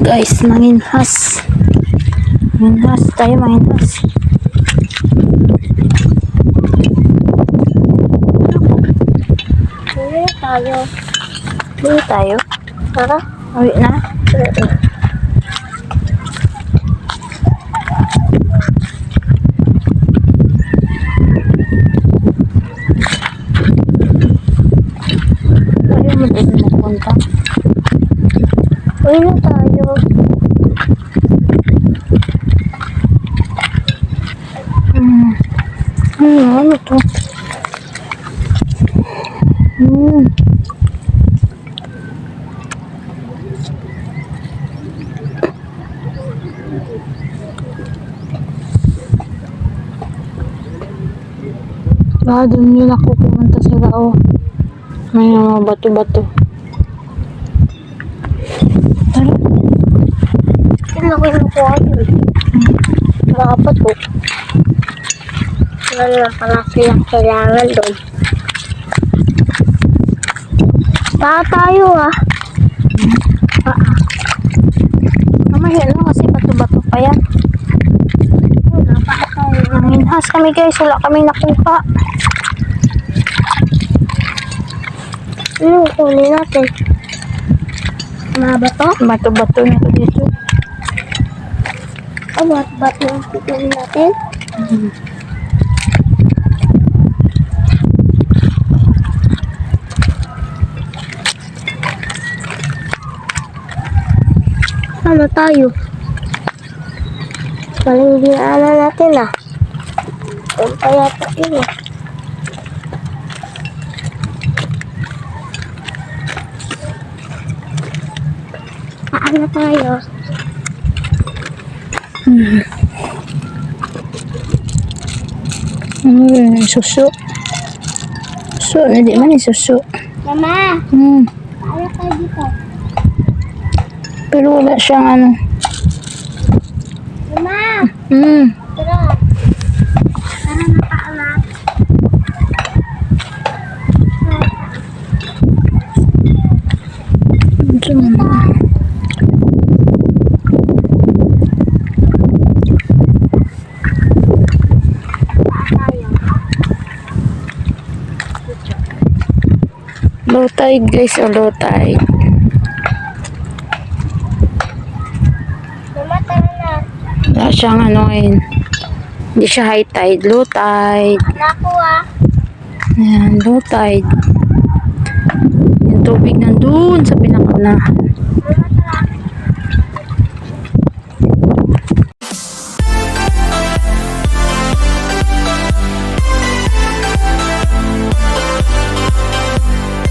Guys, manginhas. Manginhas tayo, manginhas. Uwi tayo. Uwi tayo. Tara, uwi na. Uwi na. Uwi na tayo. Hmm. Hmm, ano to? Hmm. Ah, doon yun ako pumunta sa Lao. May mga bato-bato. Ko yung kuha yun? Dapat po. Wala na pala silang kailangan doon. Tara tayo ah. Mamaya lang kasi bato-bato pa yan. Nanginhas kami guys. Wala kami nakuha. Ano kunin natin? Mga bato? Bato-bato na to dito. O ba't yung kukunin natin? Ano tayo? Paling dinaanan natin ah. Doon pa yata yun eh. Paano tayo? Ano yun? Suso. Suso. Hindi man yung suso. Mama! Hmm. Paano tayo dito? Pero wala siyang ano. Mama! Hmm. Tara! Tara na paanak. Ito naman. tayo. Low tide guys. O low tide. Wala siyang ano ngayon. Hindi siya high tide. Low tide. Naku ah. Ayan. Low tide. Yung tubig nandun sa pinakaunahan.